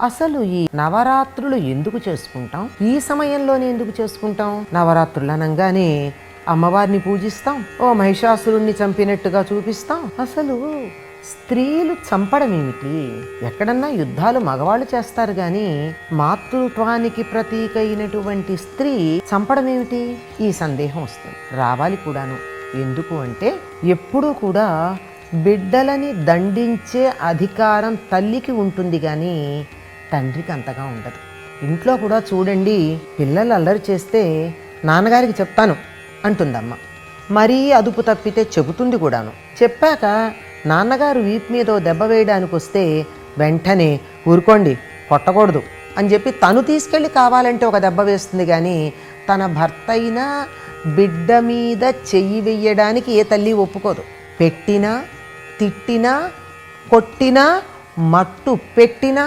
అసలు ఈ నవరాత్రులు ఎందుకు చేసుకుంటాం? ఈ సమయంలోనే ఎందుకు చేసుకుంటాం? నవరాత్రులు అనగానే అమ్మవారిని పూజిస్తాం ఓ మహిషాసురుణ్ణి చంపినట్టుగా చూపిస్తాం. అసలు స్త్రీలు చంపడం ఏమిటి ఎక్కడన్నా యుద్ధాలు మగవాళ్ళు చేస్తారు కానీ మాతృత్వానికి ప్రతీక అయినటువంటి స్త్రీ చంపడం ఏమిటి ఈ సందేహం వస్తుంది. రావాలి కూడాను. ఎందుకు అంటే ఎప్పుడూ కూడా బిడ్డలని దండించే అధికారం తల్లికి ఉంటుంది కానీ తండ్రికి అంతగా ఉండదు. ఇంట్లో కూడా చూడండి పిల్లలు అల్లరి చేస్తే నాన్నగారికి చెప్తాను అంటుందమ్మ. మరీ అదుపు తప్పితే చెబుతుంది కూడాను. చెప్పాక నాన్నగారు వీపు మీద దెబ్బ వేయడానికి వస్తే వెంటనే ఊరుకోండి కొట్టకూడదు అని చెప్పి తను తీసుకెళ్ళి కావాలంటే ఒక దెబ్బ వేస్తుంది కానీ తన భర్త అయినా బిడ్డ మీద చెయ్యి వెయ్యడానికి ఏ తల్లి ఒప్పుకోదు. పెట్టినా తిట్టినా కొట్టినా మట్టు పెట్టినా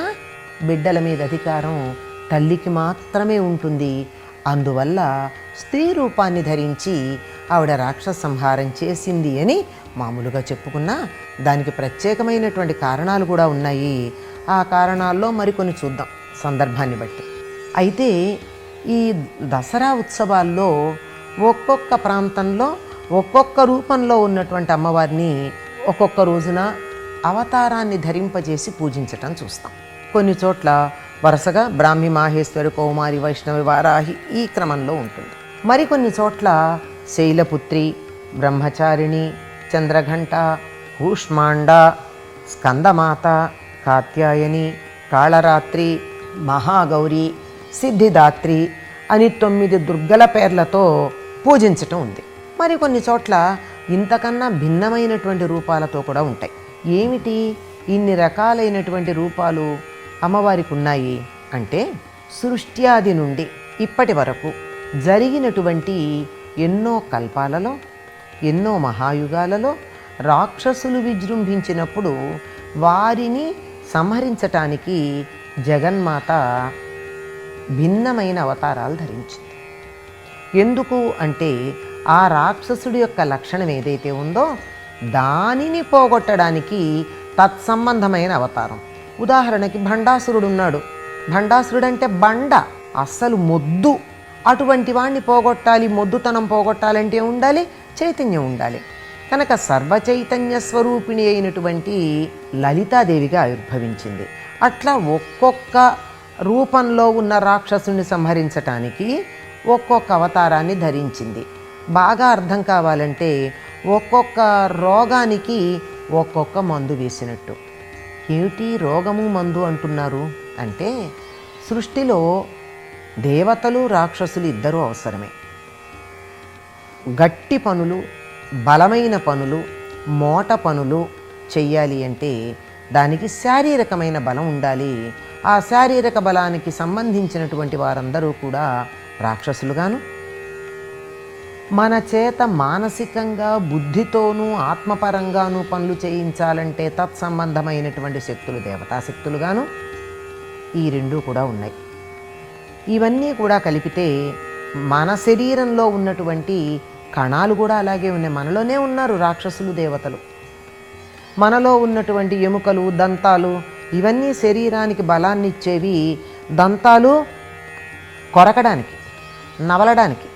బిడ్డల మీద అధికారం తల్లికి మాత్రమే ఉంటుంది. అందువల్ల స్త్రీ రూపాన్ని ధరించి ఆవిడ రాక్షస సంహారం చేసింది అని మామూలుగా చెప్పుకున్నా దానికి ప్రత్యేకమైనటువంటి కారణాలు కూడా ఉన్నాయి. ఆ కారణాల్లో మరికొన్ని చూద్దాం సందర్భాన్ని బట్టి. అయితే ఈ దసరా ఉత్సవాల్లో ఒక్కొక్క ప్రాంతంలో ఒక్కొక్క రూపంలో ఉన్నటువంటి అమ్మవారిని ఒక్కొక్క రోజున అవతారాన్ని ధరింపజేసి పూజించటం చూస్తాం. కొన్ని చోట్ల వరుసగా బ్రాహ్మి మాహేశ్వరి కౌమారి వైష్ణవి వారాహి ఈ క్రమంలో ఉంటుంది. మరికొన్ని చోట్ల శైలపుత్రి బ్రహ్మచారిణి చంద్రఘంట కూష్మాండ స్కందమాత కాత్యాయని కాళరాత్రి మహాగౌరి సిద్ధిదాత్రి అని తొమ్మిది దుర్గల పేర్లతో పూజించటం ఉంది. మరి కొన్ని చోట్ల ఇంతకన్నా భిన్నమైనటువంటి రూపాలతో కూడా ఉంటాయి. ఏమిటి? ఇన్ని రకాలైనటువంటి రూపాలు అమ్మవారికి ఉన్నాయి అంటే సృష్ట్యాది నుండి ఇప్పటి వరకు జరిగినటువంటి ఎన్నో కల్పాలలో ఎన్నో మహాయుగాలలో రాక్షసులు విజృంభించినప్పుడు వారిని సంహరించటానికి జగన్మాత భిన్నమైన అవతారాలు ధరించింది. ఎందుకు అంటే ఆ రాక్షసుడి యొక్క లక్షణం ఏదైతే ఉందో దానిని పోగొట్టడానికి తత్సంబంధమైన అవతారం. ఉదాహరణకి భండాసురుడు ఉన్నాడు భండాసురుడు అంటే బండ అస్సలు మొద్దు. అటువంటి వాణ్ణి పోగొట్టాలి మొద్దుతనం పోగొట్టాలంటే ఉండాలి చైతన్యం ఉండాలి. కనుక సర్వచైతన్య స్వరూపిణి అయినటువంటి లలితాదేవిగా ఆవిర్భవించింది. అట్లా ఒక్కొక్క రూపంలో ఉన్న రాక్షసుని సంహరించటానికి ఒక్కొక్క అవతారాన్ని ధరించింది. బాగా అర్థం కావాలంటే ఒక్కొక్క రోగానికి ఒక్కొక్క మందు వేసినట్టు. ఏమిటి రోగము మందు అంటున్నారు? అంటే సృష్టిలో దేవతలు రాక్షసులు ఇద్దరూ అవసరమే. గట్టి పనులు బలమైన పనులు మోట పనులు చెయ్యాలి అంటే దానికి శారీరకమైన బలం ఉండాలి. ఆ శారీరక బలానికి సంబంధించినటువంటి వారందరూ కూడా రాక్షసులుగాను మన చేత మానసికంగా బుద్ధితోనూ ఆత్మపరంగానూ పనులు చేయించాలంటే తత్సంబంధమైనటువంటి శక్తులు దేవతా శక్తులుగాను ఈ రెండూ కూడా ఉన్నాయి. ఇవన్నీ కూడా కలిపితే మన శరీరంలో ఉన్నటువంటి కణాలు కూడా అలాగే ఉన్నాయి. మనలోనే ఉన్నారు రాక్షసులు దేవతలు. మనలో ఉన్నటువంటి ఎముకలు దంతాలు ఇవన్నీ శరీరానికి బలాన్ని ఇచ్చేవి దంతాలు కొరకడానికి నవలడానికి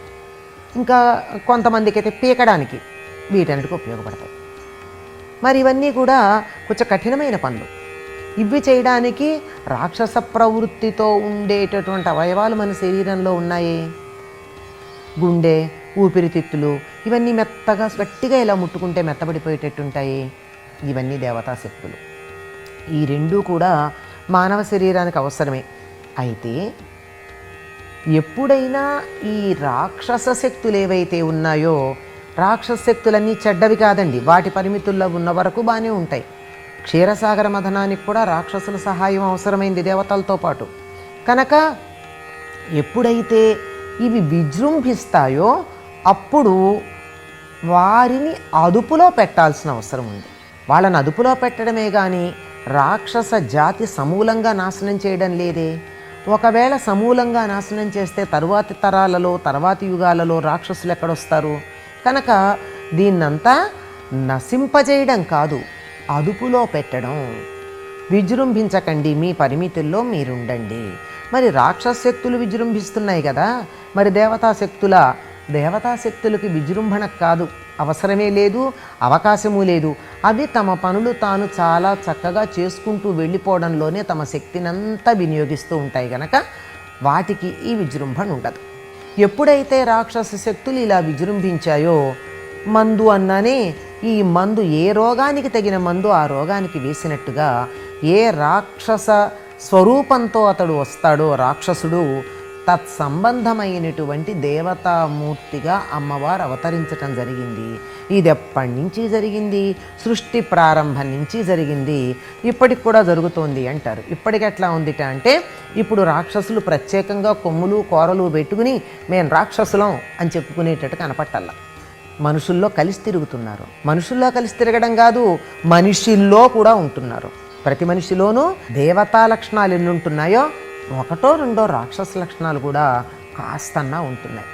ఇంకా కొంతమందికి అయితే పీకడానికి వీటన్నిటికి ఉపయోగపడతాయి. మరి ఇవన్నీ కూడా కొంచెం కఠినమైన పనులు. ఇవి చేయడానికి రాక్షస ప్రవృత్తితో ఉండేటటువంటి అవయవాలు మన శరీరంలో ఉన్నాయి. గుండె ఊపిరితిత్తులు ఇవన్నీ మెత్తగా గట్టిగా ఇలా ముట్టుకుంటే మెత్తబడిపోయేటట్టుంటాయి. ఇవన్నీ దేవతా శక్తులు. ఈ రెండూ కూడా మానవ శరీరానికి అవసరమే. అయితే ఎప్పుడైనా ఈ రాక్షస శక్తులు ఏవైతే ఉన్నాయో రాక్షస శక్తులన్నీ చెడ్డవి కాదండి. వాటి పరిమితుల్లో ఉన్న వరకు బాగానే ఉంటాయి. క్షీరసాగర మథనానికి కూడా రాక్షసుల సహాయం అవసరమైంది దేవతలతో పాటు. కనుక ఎప్పుడైతే ఇవి విజృంభిస్తాయో అప్పుడు వారిని అదుపులో పెట్టాల్సిన అవసరం ఉంది. వాళ్ళని అదుపులో పెట్టడమే కానీ రాక్షస జాతి సమూలంగా నాశనం చేయడం లేదే? ఒకవేళ సమూలంగా నాశనం చేస్తే తరువాతి తరాలలో తర్వాతి యుగాలలో రాక్షసులు ఎక్కడొస్తారు? కనుక దీన్నంతా నశింపజేయడం కాదు అదుపులో పెట్టడం. విజృంభించకండి మీ పరిమితుల్లో మీరుండండి. మరి రాక్షస శక్తులు విజృంభిస్తున్నాయి కదా మరి దేవతా శక్తుల దేవతా శక్తులకి విజృంభణ కాదు. అవసరమే లేదు అవకాశము లేదు. అవి తమ పనులు తాను చాలా చక్కగా చేసుకుంటూ వెళ్ళిపోవడంలోనే తమ శక్తినంతా వినియోగిస్తూ ఉంటాయి గనక వాటికి ఈ విజృంభణ ఉండదు. ఎప్పుడైతే రాక్షస శక్తులు ఇలా విజృంభించాయో మందు అన్నానే ఈ మందు ఏ రోగానికి తగిన మందు ఆ రోగానికి వేసినట్టుగా ఏ రాక్షస స్వరూపంతో అతడు వస్తాడో రాక్షసుడు తత్సంబంధమైనటువంటి దేవతామూర్తిగా అమ్మవారు అవతరించటం జరిగింది. ఇది ఎప్పటి నుంచి జరిగింది? సృష్టి ప్రారంభం నుంచి జరిగింది. ఇప్పటికి కూడా జరుగుతోంది అంటారు. ఇప్పటికి ఎట్లా ఉందిట అంటే ఇప్పుడు రాక్షసులు ప్రత్యేకంగా కొమ్ములు కూరలు పెట్టుకుని మేము రాక్షసులం అని చెప్పుకునేటట్టు కనపట్టాల మనుషుల్లో కలిసి తిరుగుతున్నారు. మనుషుల్లో కలిసి తిరగడం కాదు మనిషిల్లో కూడా ఉంటున్నారు. ప్రతి మనిషిలోనూ దేవతా లక్షణాలు ఎన్ని ఉంటున్నాయో ఒకటో రెండో రాక్షస లక్షణాలు కూడా కాస్తన్నా ఉంటున్నాయి.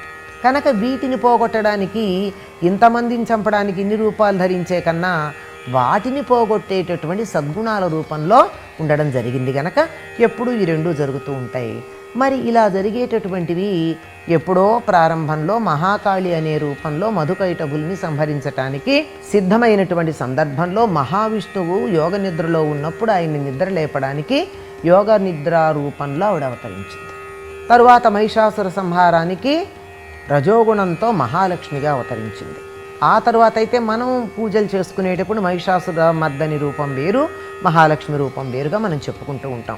కనుక వీటిని పోగొట్టడానికి ఇంతమందిని చంపడానికి ఇన్ని రూపాలు ధరించే కన్నా వాటిని పోగొట్టేటటువంటి సద్గుణాల రూపంలో ఉండడం జరిగింది కనుక ఎప్పుడూ ఈ రెండు జరుగుతూ ఉంటాయి. మరి ఇలా జరిగేటటువంటివి ఎప్పుడో ప్రారంభంలో మహాకాళి అనే రూపంలో మధుకైటబుల్ని సంహరించటానికి సిద్ధమైనటువంటి సందర్భంలో మహావిష్ణువు యోగ నిద్రలో ఉన్నప్పుడు ఆయన్ని నిద్ర లేపడానికి యోగ నిద్ర రూపంలో ఆవిడ అవతరించింది. తరువాత మహిషాసుర సంహారానికి రజోగుణంతో మహాలక్ష్మిగా అవతరించింది. ఆ తర్వాత అయితే మనం పూజలు చేసుకునేటప్పుడు మహిషాసుర మర్దని రూపం వేరు మహాలక్ష్మి రూపం వేరుగా మనం చెప్పుకుంటూ ఉంటాం.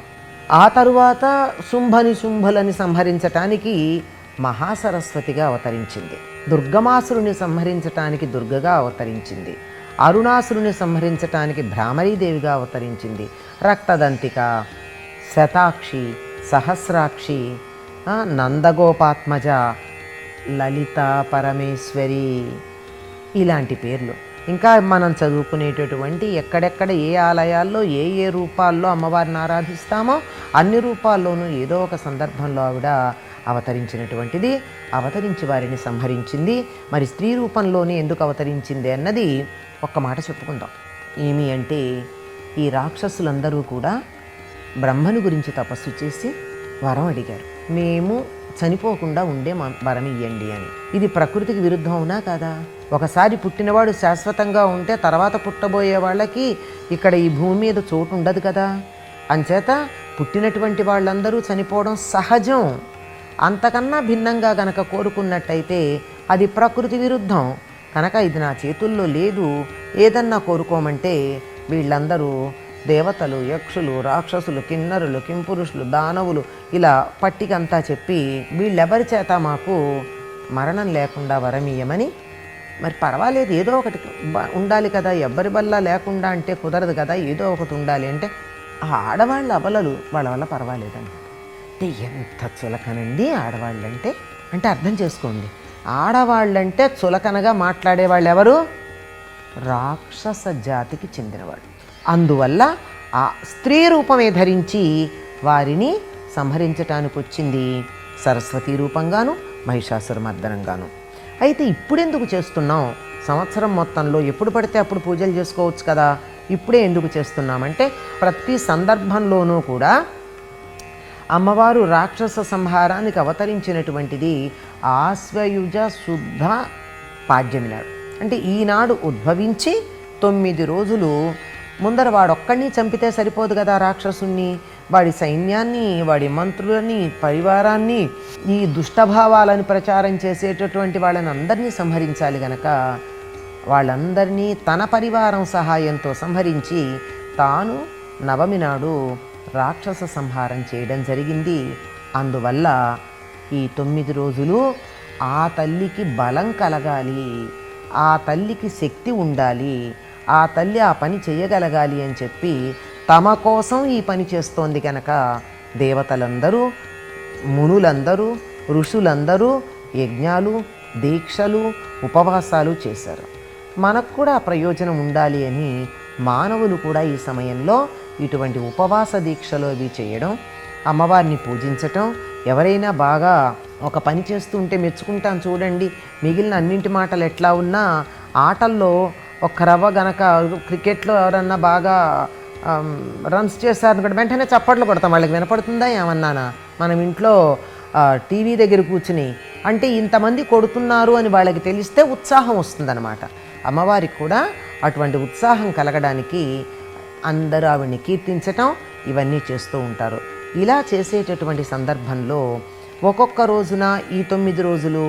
ఆ తరువాత శుంభని శుంభలని సంహరించటానికి మహాసరస్వతిగా అవతరించింది. దుర్గమాసురుని సంహరించటానికి దుర్గగా అవతరించింది. అరుణాసురుని సంహరించటానికి భ్రామరీదేవిగా అవతరించింది. రక్తదంతిక శతాక్షి సహస్రాక్షి నందగోపాత్మజ లలిత పరమేశ్వరి ఇలాంటి పేర్లు. ఇంకా మనం చదువుకునేటటువంటి ఎక్కడెక్కడ ఏ ఆలయాల్లో ఏ ఏ రూపాల్లో అమ్మవారిని ఆరాధిస్తామో అన్ని రూపాల్లోనూ ఏదో ఒక సందర్భంలో ఆవిడ అవతరించినటువంటిది అవతరించి వారిని సంహరించింది. మరి స్త్రీ రూపంలోనే ఎందుకు అవతరించింది అన్నది ఒక్క మాట చెప్పుకుందాం. ఏమి అంటే ఈ రాక్షసులందరూ కూడా బ్రహ్మను గురించి తపస్సు చేసి వరం అడిగారు. మేము చనిపోకుండా ఉండే మా వరం ఇయ్యండి అని. ఇది ప్రకృతికి విరుద్ధం అవునా కదా? ఒకసారి పుట్టినవాడు శాశ్వతంగా ఉంటే తర్వాత పుట్టబోయే వాళ్ళకి ఇక్కడ ఈ భూమి మీద చోటు ఉండదు కదా. అంచేత పుట్టినటువంటి వాళ్ళందరూ చనిపోవడం సహజం. అంతకన్నా భిన్నంగా గనక కోరుకున్నట్టయితే అది ప్రకృతి విరుద్ధం. కనుక ఇది నా చేతుల్లో లేదు. ఏదన్నా కోరుకోమంటే వీళ్ళందరూ దేవతలు యక్షులు రాక్షసులు కిన్నరులు కింపురుషులు దానవులు ఇలా పట్టికంతా చెప్పి వీళ్ళెవరి చేత మాకు మరణం లేకుండా వరమీయమని? మరి పర్వాలేదు ఏదో ఒకటి ఉండాలి కదా. ఎవ్వరి వల్ల లేకుండా అంటే కుదరదు కదా. ఏదో ఒకటి ఉండాలి అంటే ఆ ఆడవాళ్ళ అబలలు వాళ్ళ వల్ల పర్వాలేదండి. అంటే ఎంత చులకనండి ఆడవాళ్ళంటే. అంటే అర్థం చేసుకోండి. ఆడవాళ్ళంటే చులకనగా మాట్లాడే వాళ్ళు ఎవరు రాక్షస జాతికి చెందినవాళ్ళు. అందువల్ల ఆ స్త్రీ రూపమే ధరించి వారిని సంహరించటానికి వచ్చింది. సరస్వతి రూపంగాను మహిషాసుర మర్దనంగాను. అయితే ఇప్పుడెందుకు చేస్తున్నాం? సంవత్సరం మొత్తంలో ఎప్పుడు పడితే అప్పుడు పూజలు చేసుకోవచ్చు కదా. ఇప్పుడే ఎందుకు చేస్తున్నామంటే ప్రతి సందర్భంలోనూ కూడా అమ్మవారు రాక్షస సంహారానికి అవతరించినటువంటిది ఆశ్వయుజ శుద్ధ పాడ్యమినాడు. అంటే ఈనాడు ఉద్భవించి తొమ్మిది రోజులు ముందర వాడొక్కడిని చంపితే సరిపోదు కదా రాక్షసుణ్ణి. వాడి సైన్యాన్ని వాడి మంత్రులని పరివారాన్ని ఈ దుష్టభావాలను ప్రచారం చేసేటటువంటి వాళ్ళని అందరినీ సంహరించాలి గనక. వాళ్ళందరినీ తన పరివారం సహాయంతో సంహరించి తాను నవమి నాడు రాక్షస సంహారం చేయడం జరిగింది. అందువల్ల ఈ తొమ్మిది రోజులు ఆ తల్లికి బలం కలగాలి ఆ తల్లికి శక్తి ఉండాలి ఆ తల్లి ఆ పని చేయగలగాలి అని చెప్పి తమ కోసం ఈ పని చేస్తోంది కనుక దేవతలందరూ మునులందరూ ఋషులందరూ యజ్ఞాలు దీక్షలు ఉపవాసాలు చేశారు. మనకు కూడా ప్రయోజనం ఉండాలి అని మానవులు కూడా ఈ సమయంలో ఇటువంటి ఉపవాస దీక్షలు అవి చేయడం అమ్మవారిని పూజించటం ఎవరైనా బాగా ఒక పని చేస్తుంటే మెచ్చుకుంటాం చూడండి. మిగిలిన అన్నింటి మాటలు ఎట్లా ఉన్నా ఆటల్లో ఒక్క రవ్వ గనక క్రికెట్లో ఎవరన్నా బాగా రన్స్ చేశారు కూడా వెంటనే చప్పట్లు కొడతాం. వాళ్ళకి వినపడుతుందా ఏమన్నానా? మనం ఇంట్లో టీవీ దగ్గర కూర్చుని అంటే ఇంతమంది కొడుతున్నారు అని వాళ్ళకి తెలిస్తే ఉత్సాహం వస్తుందన్నమాట. అమ్మవారికి కూడా అటువంటి ఉత్సాహం కలగడానికి అందరూ ఆవిడ్ని కీర్తించటం ఇవన్నీ చేస్తూ ఉంటారు. ఇలా చేసేటటువంటి సందర్భంలో ఒక్కొక్క రోజున ఈ తొమ్మిది రోజులు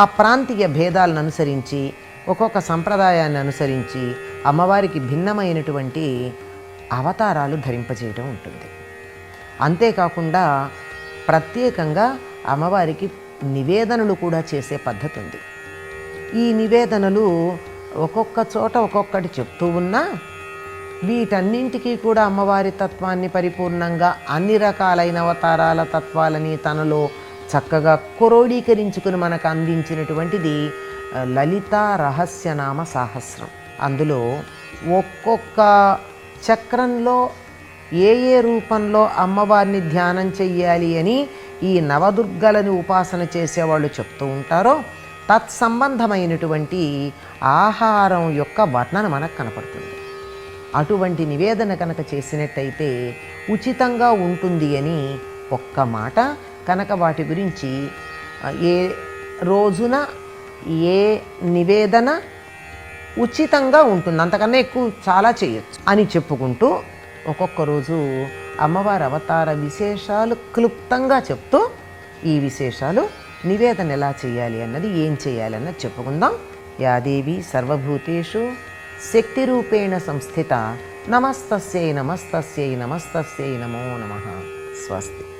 ఆ ప్రాంతీయ భేదాలను అనుసరించి ఒక్కొక్క సంప్రదాయాన్ని అనుసరించి అమ్మవారికి భిన్నమైనటువంటి అవతారాలు ధరింపజేయడం ఉంటుంది. అంతేకాకుండా ప్రత్యేకంగా అమ్మవారికి నివేదనలు కూడా చేసే పద్ధతి ఉంది ఈ నివేదనలు ఒక్కొక్క చోట ఒక్కొక్కటి చెప్తూ ఉన్నా వీటన్నింటికీ కూడా అమ్మవారి తత్వాన్ని పరిపూర్ణంగా అన్ని రకాలైన అవతారాల తత్వాలని తనలో చక్కగా క్రోడీకరించుకుని మనకు అందించినటువంటిది లలిత రహస్యనామ సాహస్రం. అందులో ఒక్కొక్క చక్రంలో ఏ ఏ రూపంలో అమ్మవారిని ధ్యానం చెయ్యాలి అని ఈ నవదుర్గలని ఉపాసన చేసేవాళ్ళు చెప్తూ ఉంటారో తత్సంబంధమైనటువంటి ఆహారం యొక్క వర్ణన మనకు కనపడుతుంది. అటువంటి నివేదన కనుక చేసినట్టయితే ఉచితంగా ఉంటుంది అని ఒక్క మాట కనుక వాటి గురించి ఏ రోజున ఏ నివేదన ఉచితంగా ఉంటుంది. అంతకన్నా ఎక్కువ చాలా చేయొచ్చు అని చెప్పుకుంటూ ఒక్కొక్క రోజు అమ్మవారి అవతార విశేషాలు క్లుప్తంగా చెప్తూ ఈ విశేషాలు నివేదన ఎలా చేయాలి అన్నది ఏం చేయాలి అన్నది చెప్పుకుందాం. యాదేవి సర్వభూతేషు శక్తి రూపేణ సంస్థిత. నమస్తస్యై నమస్తస్యై నమస్తస్యై నమో నమ. స్వస్తి.